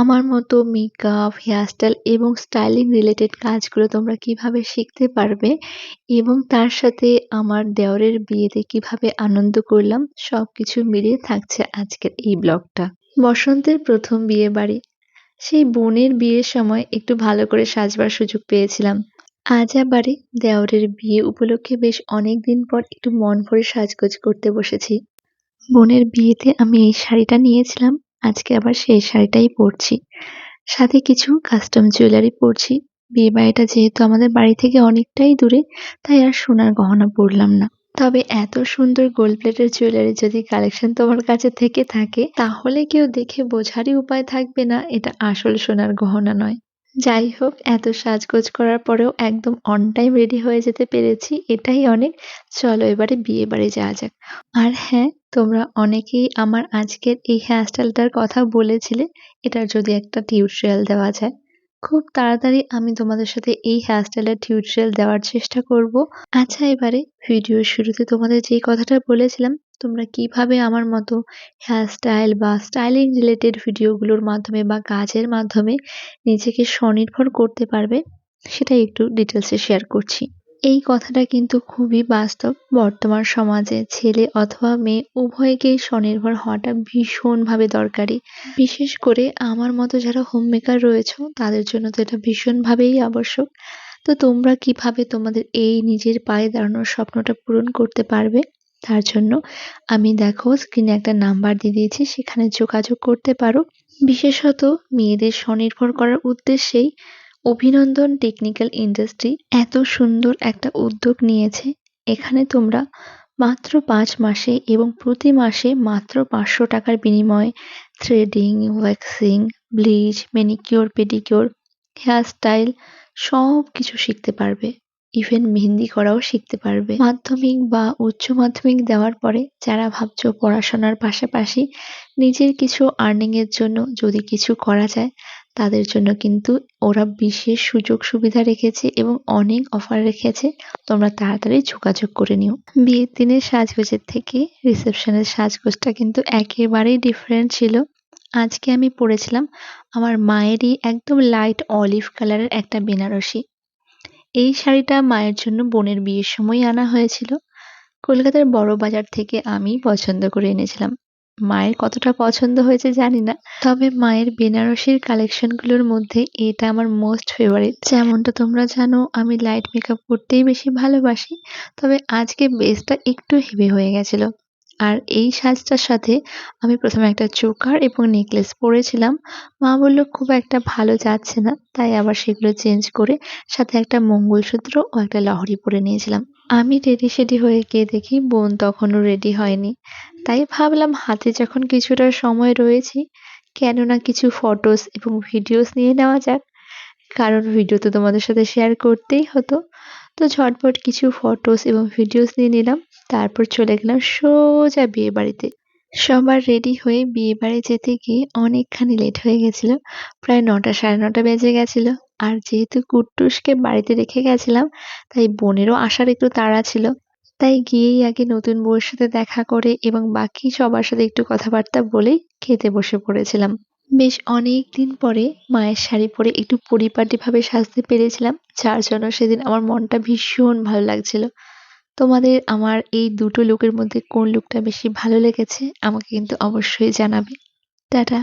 আমার মতো makeup, hairstyle এবং স্টাইলিং রিলেটেড কাজগুলো তোমরা কীভাবে শিখতে পারবে এবং তার সাথে আমার দেওরের বিয়েতে কীভাবে আনন্দ করলাম সব কিছু মিলিয়ে থাকছে আজকের এই ব্লগটা। বসন্তের প্রথম বিয়ে বাড়ি। সেই বোনের বিয়ের সময় একটু ভালো করে সাজবার সুযোগ পেয়েছিলাম। আজ আবারে দেওরের বিয়ে উপলক্ষে বেশ অনেক দিন পর একটু মন ভরে সাজগোজ করতে বসেছি। বোনের বিয়েতে আমি এই শাড়িটা নিয়েছিলাম। আজকে আবার সেই শাড়িটাই পরছি। সাথে কিছু কাস্টম জুয়েলারি পরছি। বিয়ে বাড়িটা যেহেতু আমাদের বাড়ি থেকে অনেকটাই দূরে, তাই আর সোনার গহনা পরলাম না। তবে এত সুন্দর গোল্ড প্লেটের জুয়েলারি যদি কালেকশন তোমার কাছে থেকে থাকে, তাহলে কেউ দেখে বোঝারই উপায় থাকবে না, এটা আসল সোনার গহনা নয়। যাই হোক, এত সাজগোজ করার পরেও একদম অন টাইম রেডি হয়ে যেতে পেরেছি, এটাই অনেক। চলো এবারে বিয়ে বাড়ি যাওয়া যাক। আর হ্যাঁ তোমরা অনেকেই আমার আজকের এই হেয়ারস্টাইলটার কথা বলেছিলে, এটার যদি একটা টিউটোরিয়াল দেওয়া যায়। খুব তাড়াতাড়ি আমি তোমাদের সাথে এই হেয়ারস্টাইলের টিউটোরিয়াল দেওয়ার চেষ্টা করব। আচ্ছা এবারে ভিডিওর শুরুতে তোমাদের যেই কথাটা বলেছিলাম, তোমরা কীভাবে আমার মতো হেয়ারস্টাইল বা স্টাইলিং রিলেটেড ভিডিওগুলোর মাধ্যমে বা কাজের মাধ্যমে নিজেকে স্বনির্ভর করতে পারবে, সেটাই একটু ডিটেলসে শেয়ার করছি। এই কথাটা কিন্তু খুবই বাস্তব। বর্তমান সমাজে ছেলে অথবা মেয়ে উভয়কেই স্বনির্ভর হওয়াটা ভীষণভাবে দরকারি। বিশেষ করে আমার মতো যারা হোম মেকার রয়েছে, তাদের জন্য তো এটা ভীষণভাবেই আবশ্যক। তো তোমরা কীভাবে তোমাদের এই নিজের পায়ে দাঁড়ানোর স্বপ্নটা পূরণ করতে পারবে? তার জন্য আমি দেখো স্ক্রিনে একটা নাম্বার দিয়ে দিয়েছি, সেখানে যোগাযোগ করতে পারো। বিশেষত মেয়েদের স্বনির্ভর করার উদ্দেশ্যেই অভিনন্দন টেকনিক্যাল ইন্ডাস্ট্রি এত সুন্দর একটা উদ্যোগ নিয়েছে। এখানে তোমরা মাত্র পাঁচ মাসে এবং প্রতি মাসে মাত্র পাঁচশো টাকার বিনিময়ে threading waxing bleach manicure pedicure hairstyle সব কিছু শিখতে পারবে। ইভেন মেহেন্দি করাও শিখতে পারবে। মাধ্যমিক বা উচ্চ মাধ্যমিক দেওয়ার পরে যারা ভাবছ পড়াশোনার পাশাপাশি নিজের কিছু আর্নিং এর জন্য যদি কিছু করা যায় তাদের জন্য কিন্তু ওরা বিশেষ সুযোগ সুবিধা রেখেছে এবং অনেক অফার রেখেছে। তোমরা তাড়াতাড়ি যোগাযোগ করে নিও। বিয়ের দিনের সাজগোজের থেকে রিসেপশনের সাজগোজটা কিন্তু একেবারেই ডিফারেন্ট ছিল। আজকে আমি পরেছিলাম আমার মায়েরই একদম লাইট অলিভ কালারের একটা বেনারসি। এই শাড়িটা মায়ের জন্য বোনের বিয়ের সময় আনা হয়েছিল। কলকাতার বড় বাজার থেকে আমি পছন্দ করে এনেছিলাম। মায়ের কতটা পছন্দ হয়েছে জানি না। তবে মায়ের বেনারসির কালেকশনগুলোর মধ্যে এটা আমার মোস্ট ফেভারিট যেমনটা তোমরা জানো, আমি লাইট মেকআপ করতেই বেশি ভালোবাসি, তবে আজকে বেসটা একটু হেভি হয়ে গেছিল। আর এই সাজটার সাথে আমি প্রথমে একটা চোকার এবং নেকলেস পরেছিলাম। মা বলল, খুব একটা ভালো যাচ্ছে না। তাই আবার সেগুলো চেঞ্জ করে সাথে একটা মঙ্গলসূত্র ও একটা লহরি পরে নিয়েছিলাম। আমি রেডি সেডি হয়ে গিয়ে দেখি বোন তখনও রেডি হয়নি। তাই ভাবলাম হাতে যখন কিছুটা সময় রয়েছে কেননা কিছু ফটোস এবং ভিডিওস নিয়ে নেওয়া যাক। কারণ ভিডিও তো তোমাদের সাথে শেয়ার করতেই হতো। তো ঝটপট কিছু ফটোস এবং ভিডিওস নিয়ে নিলাম। তারপর চলে গেলাম সোজা বিয়ে বাড়িতে। সবার রেডি হয়ে বিয়ে বাড়ি যেতে গিয়ে অনেকখানি লেট হয়ে গেছিল। প্রায় নটা সাড়ে নটা বেজে গেছিল। আর যেহেতু কুট্টুসকে বাড়িতে রেখে গেছিলাম, তাই বোনেরও আসার একটু তাড়া ছিল। তাই গিয়েই আগে নতুন বউয়ের সাথে দেখা করে এবং বাকি সবার সাথে একটু কথাবার্তা বলেই খেতে বসে পড়েছিলাম। বেশ অনেক দিন পরে মায়ের শাড়ি পরে একটু পরিপাটিভাবে সাজতে পেরেছিলাম, যার জন্য সেদিন আমার মনটা ভীষণ ভালো লাগছিল। তোমাদের আমার এই দুটো লুকের মধ্যে কোন লুকটা বেশি ভালো লেগেছে, আমাকে কিন্তু অবশ্যই জানাবে। টাটা।